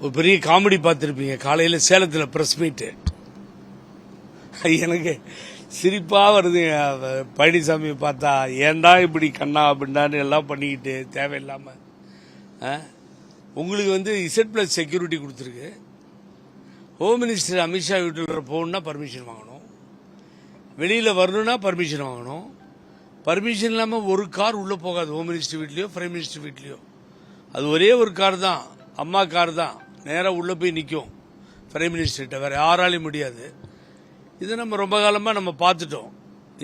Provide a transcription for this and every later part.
ஒரு பெரிய காமெடி பார்த்துருப்பீங்க. காலையில் சேலத்தில் ப்ரெஸ் மீட்டு எனக்கு சிரிப்பாக வருது. பழனிசாமி பார்த்தா ஏன்டா இப்படி கண்ணா அப்படின்டான்னு எல்லாம் பண்ணிக்கிட்டு தேவையில்லாமல் ஆ? உங்களுக்கு வந்து இசட் பிளஸ் செக்யூரிட்டி கொடுத்துருக்கு. ஹோம் மினிஸ்டர் அமித்ஷா வீட்டில் போகணுன்னா பர்மிஷன் வாங்கணும். வெளியில் வரணும்னா பர்மிஷன் வாங்கணும். பர்மிஷன் இல்லாமல் ஒரு கார் உள்ளே போகாது. ஹோம் மினிஸ்டர் வீட்லேயோ பிரைம் மினிஸ்டர் வீட்லேயோ. அது ஒரே ஒரு கார் தான். அம்மா கார் தான். நேராக உள்ளே போய் நிற்கும் பிரைம் மினிஸ்டர்கிட்ட வேறு யாராலையும் முடியாது. இதை நம்ம ரொம்ப காலமாக நம்ம பார்த்துட்டோம்.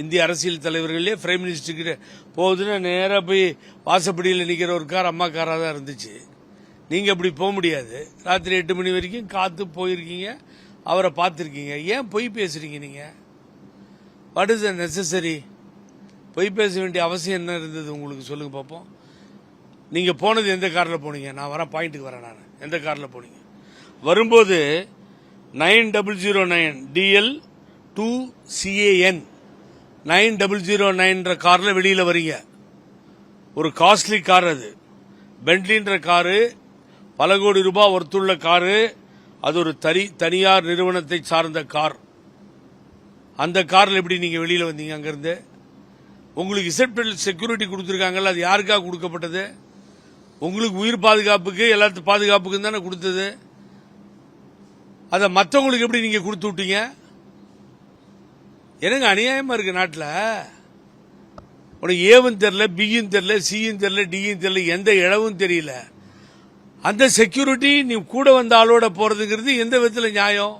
இந்திய அரசியல் தலைவர்களே பிரைம் மினிஸ்டர்கிட்ட போகுதுன்னா நேராக போய் வாசப்படியில் நிற்கிற ஒரு கார் அம்மா காராக தான் இருந்துச்சு. நீங்கள் அப்படி போக முடியாது. ராத்திரி எட்டு மணி வரைக்கும் காத்து போயிருக்கீங்க. அவரை பார்த்துருக்கீங்க. ஏன் பொய் பேசுகிறீங்க நீங்கள் வாட் இஸ் த நெசசரி பொய் பேச வேண்டிய அவசியம் என்ன இருந்தது உங்களுக்கு சொல்லுங்கள் பார்ப்போம் நீங்கள் போனது எந்த காரில் போனீங்க? நான் வரேன் பாயிண்ட்டுக்கு வரேன் நான். எந்த காரில் போனீங்க? வரும்போது nine double zero nine DL two CAN nine double zero நைன்ற காரில் வெளியில் வரீங்க. ஒரு காஸ்ட்லி கார் அது. பென்ட்லின்ற காரு பல கோடி ரூபாய் ஒருத்துள்ள காரு அது ஒரு தனி தனியார் நிறுவனத்தை சார்ந்த கார். அந்த காரில் எப்படி நீங்கள் வெளியில் வந்தீங்க அங்கேருந்து? உங்களுக்கு செப்டில் செக்யூரிட்டி கொடுத்துருக்காங்கல்ல அது யாருக்காக கொடுக்கப்பட்டது? உங்களுக்கு உயிர் பாதுகாப்புக்கு எல்லாத்து பாதுகாப்புக்கு தானே கொடுத்தது? அதை மற்றவங்களுக்கு எப்படி நீங்கள் கொடுத்து விட்டீங்க? எனக்கு அநியாயமாக இருக்கு நாட்டில். உனக்கு ஏவும் தெரில பியும் தெரில சியும் தெரில டியும் தெரில எந்த இழவும் தெரியல. அந்த செக்யூரிட்டி நீ கூட வந்த ஆளோட போகிறதுங்கிறது எந்த விதத்தில் நியாயம்?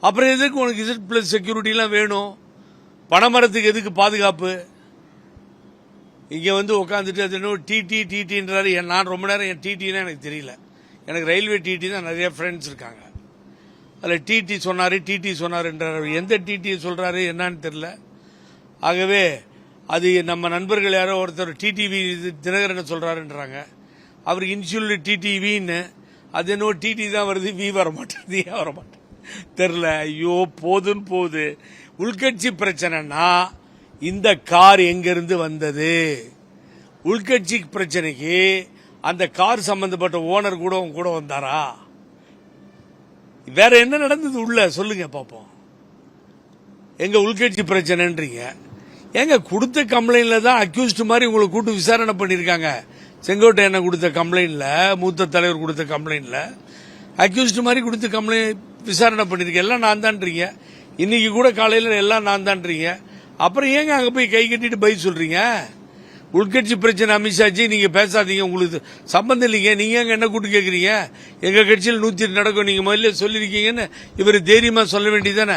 அப்புறம் எதுக்கு உனக்கு இசட் பிளஸ் செக்யூரிட்டிலாம் வேணும்? பணமரத்துக்கு எதுக்கு பாதுகாப்பு? இங்கே வந்து உட்காந்துட்டு அது என்ன டிடி டிடின்றாரு என் நான் ரொம்ப நேரம் என் டிடினா எனக்கு தெரியல. எனக்கு ரயில்வே டிடி தான் நிறைய ஃப்ரெண்ட்ஸ் இருக்காங்க. அதில் டிடி சொன்னார் டிடி சொன்னார்ன்றார். எந்த டிடியை சொல்கிறாரு என்னான்னு தெரில ஆகவே அது நம்ம நண்பர்கள் யாரோ ஒருத்தர் டிடிவி தினகரன் சொல்கிறாருன்றாங்க அவருக்கு இன்சூல் டிடிவின்னு அது என்னவோ டிடி தான் வருது வி வர மாட்டேங்குது ஏன் வர மாட்டேன் தெரில ஐயோ போதுன்னு போகுது உள்கட்சி பிரச்சனைனா இந்த கார் எங்கிருந்து வந்தது? உள்கட்சி பிரச்சனைக்கு அந்த கார் சம்பந்தப்பட்ட ஓனர் கூட உங்க கூட வந்தாரா? வேற என்ன நடந்தது உள்ள? சொல்லுங்க பாப்போம். எங்க உள்கட்சி பிரச்சனைன்றீங்க. ஏங்க கொடுத்த கம்ப்ளைண்ட்ல தான் அக்யூஸ்ட் மாதிரி உங்களை கூட்டு விசாரணை பண்ணிருக்காங்க செங்கோட்டையனை கொடுத்த கம்ப்ளைண்ட்ல மூத்த தலைவர் கொடுத்த கம்ப்ளைண்ட்ல அக்யூஸ்ட் மாதிரி கொடுத்த கம்ப்ளைண்ட் விசாரணை பண்ணிருக்கேன் எல்லாம் நான் தான்றீங்க. இன்னைக்கு கூட காலையில எல்லாம் நான் தான்றீங்க. அப்புறம் ஏங்க அங்க போய் கை கட்டிட்டு பதில் சொல்றீங்க? உள்கட்சி பிரச்சனை அமித்ஷாஜி நீங்க பேசாதீங்க. உங்களுக்கு சம்பந்தம் இல்லைங்க. நீங்க எங்க என்ன கூட்டு கேட்குறீங்க எங்க கட்சியில் நூத்தி நடக்கும். நீங்க முதல்ல சொல்லிருக்கீங்கன்னு இவர் தைரியமா சொல்ல வேண்டியதானே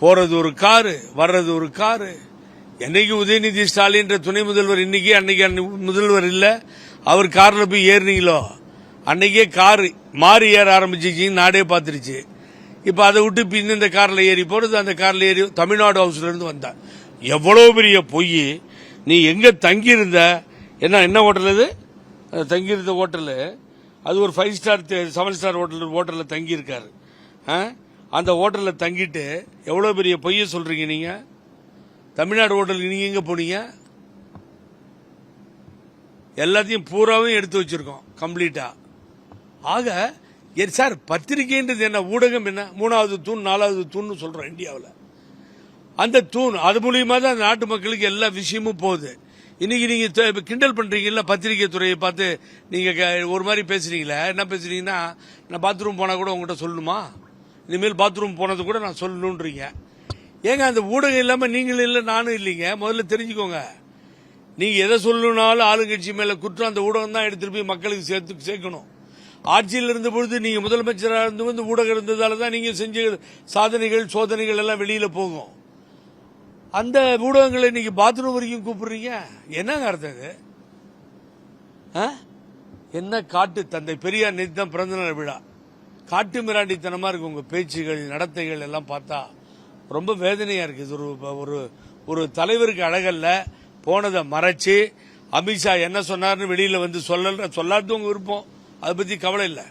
போறது ஒரு காரு வர்றது ஒரு காரு. என்னைக்கு உதயநிதி ஸ்டாலின்ற துணை முதல்வர் இன்னைக்கு அன்னைக்கு முதல்வர் இல்ல. அவர் கார்ல போய் ஏறினீங்களோ? அன்னைக்கே கார் மாறி ஏற ஆரம்பிச்சிச்சு. நாடே பார்த்துருச்சு. இப்ப அதை விட்டு இப்ப இந்த கார்ல ஏறி போறது அந்த கார்ல ஏறி தமிழ்நாடு ஹவுஸ்ல இருந்து எவ்வளோ எவ்வளவு பெரிய பொய்? நீ எங்க தங்கியிருந்த? என்ன என்ன ஹோட்டல் இது அது தங்கியிருந்த ஹோட்டலு அது ஒரு five star seven star hotel ஹோட்டலில் தங்கியிருக்காரு. ஆ? அந்த ஹோட்டலில் தங்கிட்டு எவ்வளோ பெரிய பொய்ய சொல்றீங்க நீங்க? தமிழ்நாடு ஹோட்டலுக்கு நீங்க எங்க போனீங்க? எல்லாத்தையும் பூராவும் எடுத்து வச்சிருக்கோம் கம்ப்ளீட்டா ஆக சார் பத்திரிகைன்றது என்ன? ஊடகம் என்ன? மூணாவது தூண் நாலாவது தூண்னு சொல்றோம் இந்தியாவில். அந்த தூண் அது மூலியமா தான் நாட்டு மக்களுக்கு எல்லா விஷயமும் போகுது. இன்னைக்கு நீங்க இப்போ கிண்டல் பண்றீங்கல்ல பத்திரிகை துறையை பார்த்து நீங்க க- ஒரு மாதிரி பேசுறீங்களே என்ன பேசுறீங்கன்னா நான் பாத்ரூம் போனா கூட உங்ககிட்ட சொல்லணுமா? இனிமேல் பாத்ரூம் போனது கூட நான் சொல்லணுன்றீங்க. ஏங்க அந்த ஊடகம் இல்லாம நீங்களும் இல்லை நானும் இல்லைங்க. முதல்ல தெரிஞ்சுக்கோங்க. நீங்க எதை சொல்லணும்னாலும் ஆளுங்கட்சி மேல குற்றம் அந்த ஊடகம் தான் எடுத்துட்டு போய் மக்களுக்கு சேர்த்து சேர்க்கணும். ஆட்சியில் இருந்த பொழுது நீங்க முதலமைச்சராக இருந்து வந்து ஊடகம் இருந்ததால தான் நீங்க செஞ்ச சாதனைகள் சோதனைகள் எல்லாம் வெளியில போகும். அந்த ஊடகங்களை இன்னைக்கு பாத்ரூம் வரைக்கும் கூப்பிடுறீங்க? என்னங்க அர்த்தம் இது? ஆ? என்ன காட்டு தந்தை பெரியார் நேற்று தான் பிறந்தநாள் விழா. காட்டு மிராண்டித்தனமா இருக்கு உங்க பேச்சுகள் நடத்தைகள் எல்லாம் பார்த்தா. ரொம்ப வேதனையா இருக்கு. இது ஒரு ஒரு ஒரு தலைவருக்கு அழகல்ல. போனதை மறைச்சு அமித்ஷா என்ன சொன்னார்னு வெளியில வந்து சொல்ல சொல்லாதவங்க விருப்பம். அதை பத்தி கவலை இல்லை.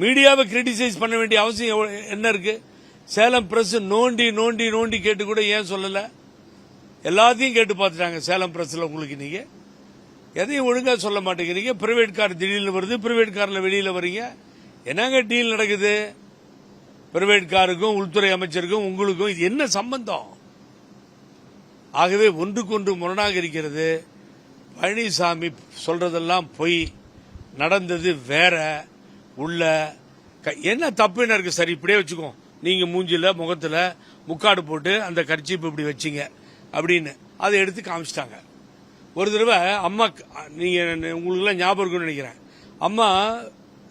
மீடியாவை கிரிட்டிசைஸ் பண்ண வேண்டிய அவசியம் என்ன இருக்கு? சேலம் பிரஸ் நோண்டி நோண்டி நோண்டி கேட்டு கூட ஏன் சொல்லல? எல்லாத்தையும் கேட்டு பார்த்துட்டாங்க சேலம் பிரஸ்ல உங்களுக்கு நீங்க. எதையும் ஒழுங்காக சொல்ல மாட்டேங்கிறீங்க. பிரைவேட் கார் திடீர்னு வருது பிரைவேட் காரில் வெளியில் வரீங்க. என்னங்க டீல் நடக்குது? பிரைவேட் காருக்கும் உள்துறை அமைச்சருக்கும் உங்களுக்கும் இது என்ன சம்பந்தம்? ஆகவே ஒன்றுக்கொன்று முரணாக இருக்கிறது. பழனிசாமி சொல்றதெல்லாம் பொய். நடந்தது வேற உள்ள க- என்ன தப்பு என்ன இருக்கு சரி? இப்படியே வச்சுக்கோ. நீங்க மூஞ்சில முகத்துல முக்காடு போட்டு அந்த கர்ச்சிப்பு இப்படி வச்சீங்க அப்படின்னு. அதை எடுத்து காமிச்சிட்டாங்க. ஒரு தடவை அம்மா நீங்க உங்களுக்குலாம் ஞாபகம் இருக்குன்னு நினைக்கிறேன். அம்மா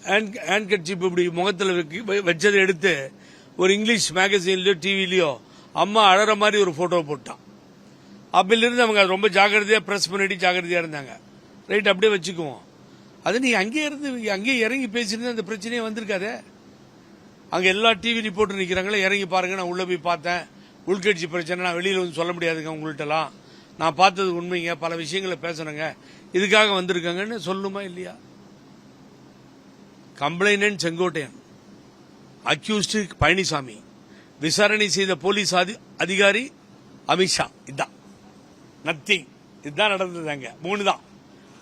ஹேண்ட் ஹேண்ட் இப்படி முகத்துல வச்சதை எடுத்து ஒரு இங்கிலீஷ் மேகசின்லயோ டிவிலயோ அம்மா அழற மாதிரி ஒரு போட்டோ போட்டான். அப்பிலிருந்து அவங்க ரொம்ப ஜாக்கிரதையா பிரஸ் பண்ணிட்டு ஜாக்கிரதையா இருந்தாங்க. ரைட் அப்படியே வச்சுக்குவோம். அது நீ அங்கேயே இருந்து அங்கேயே இறங்கி பேசியிருந்தா அந்த பிரச்சனையே வந்திருக்காதே? அங்கே எல்லா டிவி ரிப்போர்ட்டர் நிற்கிறாங்களே இறங்கி பாருங்க நான் உள்ளே போய் பார்த்தேன். உள்கட்சி பிரச்சனை நான் வெளியில் வந்து சொல்ல முடியாதுங்க உங்கள்கிட்டலாம் நான் பார்த்தது உண்மைங்க பல விஷயங்களை பேசணுங்க இதுக்காக வந்திருக்காங்கன்னு சொல்லணுமா இல்லையா? கம்ப்ளைனன்ட் செங்கோட்டையன் அக்யூஸ்டு பழனிசாமி விசாரணை செய்த போலீஸ் அதிகாரி அமித்ஷா இதுதான் நத்திங் இதுதான் நடந்ததுங்க. மூணு தான்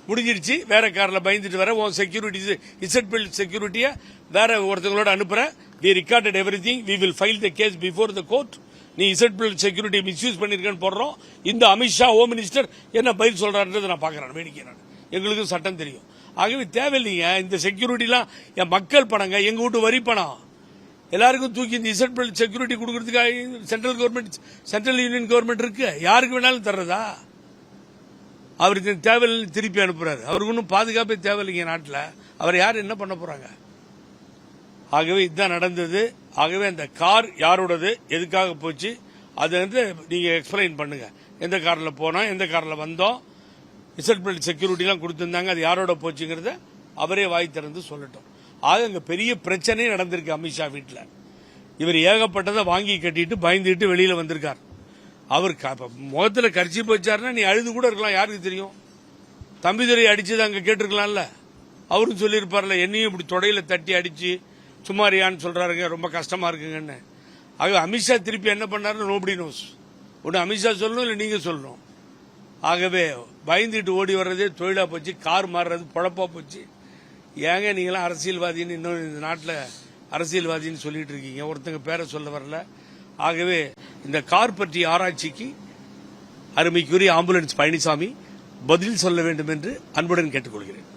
முடிஞ்சிருச்சு. வேற காரில் பயந்துட்டு வர உன் செக்யூரிட்டி இசட் பில்ட் செக்யூரிட்டியை வேற ஒருத்தங்களோட அனுப்புற we recorded everything we will file the case before the court நீ இசட் பில்ட் செக்யூரிட்டி மிஸ்யூஸ் பண்ணிருக்கேன்னு போடுறோம். இந்த அமித்ஷா ஹோம் மினிஸ்டர் என்ன பதில் சொல்றாருன்றதை நான் பாக்குறேன் வேடிக்கை நான். எங்களுக்கும் சட்டம் தெரியும். ஆகவே தேவையில்லைங்க. இந்த செக்யூரிட்டிலாம் என் மக்கள் பணங்க. எங்க வீட்டு வரி பணம். எல்லாருக்கும் தூக்கி இந்த இசட் பில்ட் செக்யூரிட்டி கொடுக்கறதுக்காக central government central union government இருக்கு. யாருக்கு வேணாலும் தர்றதா? அவருக்கு தேவையில்லை திருப்பி அனுப்புறாரு. அவருக்கு ஒன்றும் பாதுகாப்பே தேவையில்லைங்க நாட்டில். அவர் யார் என்ன பண்ண போறாங்க? ஆகவே இதுதான் நடந்தது. ஆகவே அந்த கார் யாரோடது எதுக்காக போச்சு அதை வந்து நீங்க எக்ஸ்பிளைன் பண்ணுங்க. எந்த காரில் போனோம் எந்த காரில் வந்தோம் ரிசல்ட் பில்ட் செக்யூரிட்டிலாம் கொடுத்துருந்தாங்க அது யாரோட போச்சுங்கிறத அவரே வாய் திறந்து சொல்லட்டும். ஆக அங்கே பெரிய பிரச்சனையே நடந்திருக்கு அமித்ஷா வீட்டில். இவர் ஏகப்பட்டதை வாங்கி கட்டிட்டு பயந்துட்டு வெளியில் வந்திருக்கார். அவர் க- இப்ப முகத்துல கரிச்சி வச்சாருன்னா நீ அழுது கூட இருக்கலாம். யாருக்கு தெரியும்? தம்பிதுரை அடிச்சது அங்க கேட்டிருக்கலாம்ல. அவரும் சொல்லியிருப்பார்ல என்னையும் இப்படி தொடையில தட்டி அடிச்சு சுமாரியான்னு சொல்றாருங்க. ரொம்ப கஷ்டமா இருக்குங்கன்னு. ஆக அமித்ஷா திருப்பி என்ன பண்ணாருன்னு நோபடி நோஸ் ஒன்று அமித்ஷா சொல்லணும் இல்லை நீங்க சொல்லணும்? ஆகவே பயந்துட்டு ஓடி வர்றதே தொழிலா போச்சு கார் மாறுறது பொழப்பா போச்சு. ஏங்க நீங்களாம் அரசியல்வாதின்னு இன்னும் இந்த நாட்டில் அரசியல்வாதின்னு சொல்லிட்டு இருக்கீங்க? ஒருத்தங்க பேரை சொல்ல வரல. ஆகவே இந்த கார் பற்றிய ஆராய்ச்சிக்கு அருமைக்குரிய ஆம்புலன்ஸ் பழனிசாமி பதில் சொல்ல வேண்டும் என்று அன்புடன் கேட்டுக்கொள்கிறேன்.